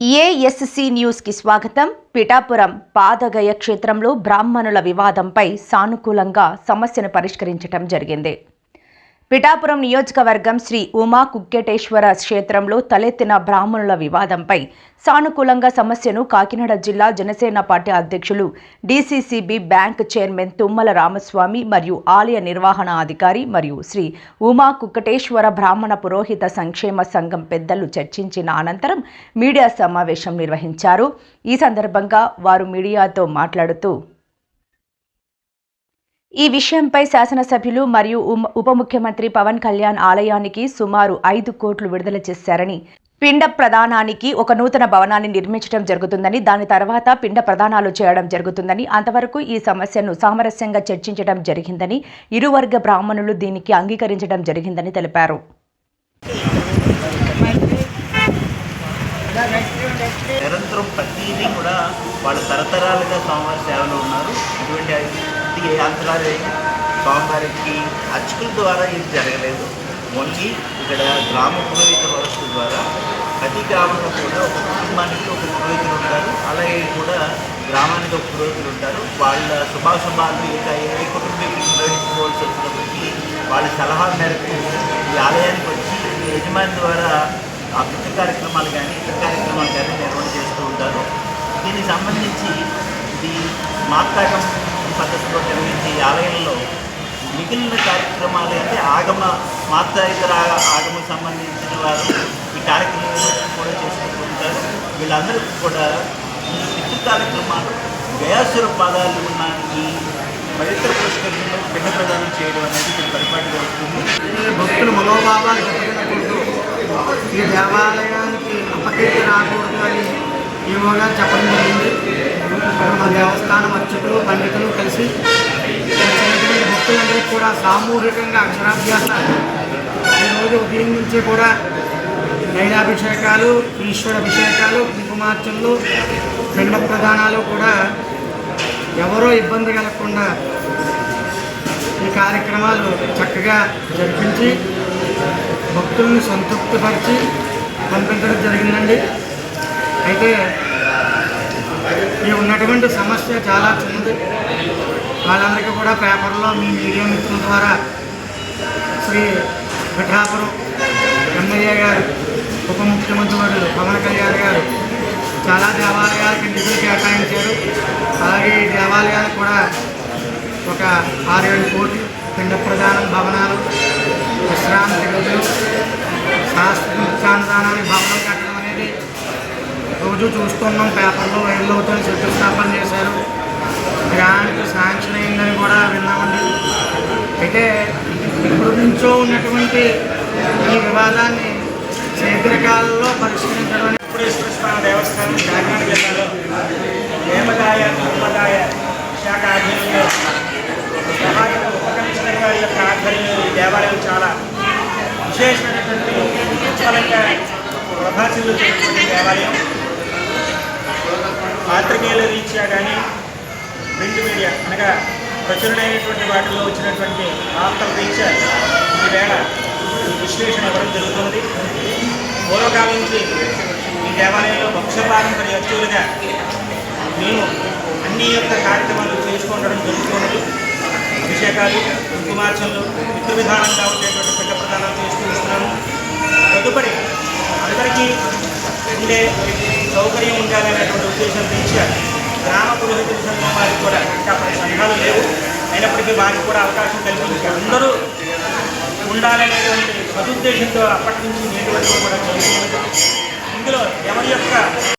ASC న్యూస్కి స్వాగతం. పిఠాపురం పాదగయ క్షేత్రంలో బ్రాహ్మణుల వివాదంపై సానుకూలంగా సమస్యను పరిష్కరించడం జరిగింది. పిఠాపురం నియోజకవర్గం శ్రీ ఉమా కుక్కెటేశ్వర క్షేత్రంలో తలెత్తిన బ్రాహ్మణుల వివాదంపై సానుకూలంగా సమస్యను కాకినాడ జిల్లా జనసేన పార్టీ అధ్యక్షులు DCCB bank chairman Tummala Ramaswamy మరియు ఆలయ నిర్వహణ అధికారి మరియు శ్రీ ఉమా కుక్కటేశ్వర బ్రాహ్మణ పురోహిత సంక్షేమ సంఘం పెద్దలు చర్చించిన అనంతరం మీడియా సమావేశం నిర్వహించారు. ఈ సందర్భంగా వారు మీడియాతో మాట్లాడుతూ ఈ విషయంపై శాసనసభ్యులు మరియు ఉప ముఖ్యమంత్రి పవన్ కళ్యాణ్ ఆలయానికి సుమారు ఐదు కోట్లు విడుదల చేశారని పిండ ప్రధానానికి ఒక నూతన భవనాన్ని నిర్మించడం జరుగుతుందని దాని తర్వాత పిండ ప్రధానాలు చేయడం జరుగుతుందని అంతవరకు ఈ సమస్యను సామరస్యంగా చర్చించడం జరిగిందని ఇరువర్గ బ్రాహ్మణులు దీనికి అంగీకరించడం జరిగిందని తెలిపారు. నిరంతరం ప్రతిదీ కూడా వాళ్ళు తరతరాలుగా స్వామివారి సేవలో ఉన్నారు. ఇటువంటి ఇది అంతరాలు? స్వామివారికి అర్చకుల ద్వారా ఇది జరగలేదు. ఓన్లీ ఇక్కడ గ్రామ పురోహిత వ్యవస్థ ద్వారా ప్రతి గ్రామంలో కూడా ఒక కుటుంబానికి ఒక పురోహితులు ఉంటారు. అలాగే కూడా గ్రామానికి ఒక పురోహితులు ఉంటారు. వాళ్ళ శుభాశుభాలు ఇంకా ఏ కుటుంబీకులు నిర్వహించుకోవాల్సి వచ్చినప్పటికీ వాళ్ళ సలహా మేరకు ఈ ఆలయానికి వచ్చి ఈ యజమాని ద్వారా ఆ వృత్తి కార్యక్రమాలు కానీ ఇతర కార్యక్రమాలు కానీ నిర్వహణ చేస్తూ ఉంటారు. దీనికి సంబంధించి ఇది మాట్లాడటం పద్ధతి ఈ ఆలయంలో మిగిలిన కార్యక్రమాలు అంటే ఆగమ మాత్ర ఇతర ఆగమ సంబంధించిన వారు ఈ కార్యక్రమాలు కూడా చేసుకుంటూ ఉంటారు. వీళ్ళందరికీ కూడా ఈ పితృ కార్యక్రమాలు గయాసుర పాదాలు ఉన్న ఈ పవిత్ర పుష్కరంలో పిండ ప్రదానం చేయడం అనేది ఇక్కడ పరిపాటిగా వస్తుంది భక్తుల మనోభావాలు దెబ్బతినకూడదు. ఈ దేవాలయానికి అపకీర్తి రాకూడదు. అని చెప్పడం జరిగింది. మా దేవస్థానం అర్చకులు పండితులు కలిసి వచ్చినటువంటి భక్తులందరికీ కూడా సామూహికంగా అక్షరాభ్యాసాలు ఈరోజు ఉదయం నుంచే కూడా నైలాభిషేకాలు ఈశ్వరాభిషేకాలు కుంకుమార్చనలు పిండ ప్రధానాలు కూడా ఎవరో ఇబ్బంది కలగకుండా ఈ కార్యక్రమాలు చక్కగా జరిపించి భక్తుల్ని సంతృప్తిపరిచి పంపించడం జరిగిందండి. అయితే ఈ ఉన్నటువంటి సమస్య చాలా చిన్నది. వాళ్ళందరికీ కూడా పేపర్లో మీ మీడియా మిత్రుల ద్వారా శ్రీ పిఠాపురం ఎమ్మెల్యే గారు ఉప ముఖ్యమంత్రి వారు పవన్ కళ్యాణ్ గారు చాలా దేవాలయాలకి నిధులు కేటాయించారు అలాగే ఈ దేవాలయాలకు కూడా ఒక ఆరేడు కోట్లు పిండ ప్రధానం భవనాలు విశ్రాంతి గదులు శాస్త్రానుదానానికి భవనం కట్టడం అనేది రోజు చూస్తున్నాం పేపర్లో వైర్లు అవుతుంది శంకుస్థాపన చేశారు. గ్రాంట్ శాంక్షన్ అయిందని కూడా విన్నామండి. అయితే ఇప్పుడు నుంచో ఉన్నటువంటి ఈ వివాదాన్ని శీఘ్రకాలంలో పరిష్కరించడం అనేది వెంకటేశ్వర స్వామి దేవస్థానం కాకినాడ జిల్లాలో దేవదాయ ధర్మదాయ శాఖ ఆధ్వర్యంలో సహాయక ఉప కమిషనర్ గారి యొక్క ఆధ్వర్యంలో ఈ దేవాలయం చాలా విశేషమైనటువంటి ఉత్పలంగా ప్రభాసిల్లుతున్నటువంటి దేవాలయం. పాత్రికేయుల రీత్యా కానీ ప్రింట్ మీడియా అనగా ప్రచురణైనటువంటి వాటిలో వచ్చినటువంటి వార్తల రీత్యా ఈవేళ విశ్లేషణ ఇవ్వడం జరుగుతుంది. పూర్వకాలం నుంచి ఈ దేవాలయంలో వంశ పారంపర్య అర్చకులుగా మేము అన్ని యొక్క కార్యక్రమాలు చేసుకుంటడం జరుగుతున్నది అభిషేకాలు కుంకుమార్చనలు విధ విధానంగా ఉండేటువంటి పెద్ద ప్రధానాలు చేస్తూ వస్తున్నాము. తదుపరి అందరికీ ఉండే సౌకర్యం ఉండాలనేటువంటి ఉద్దేశం రీత్యా గ్రామ పురోహితుల సంఘం వారికి కూడా ఇంకా పది సంఘాలు లేవు. అయినప్పటికీ వారికి కూడా అవకాశం కల్పించారు. అందరూ ఉండాలనేటువంటి సదుద్దేశంతో అప్పటి నుంచి నేటి వరకు కూడా ఇందులో ఎవరి యొక్క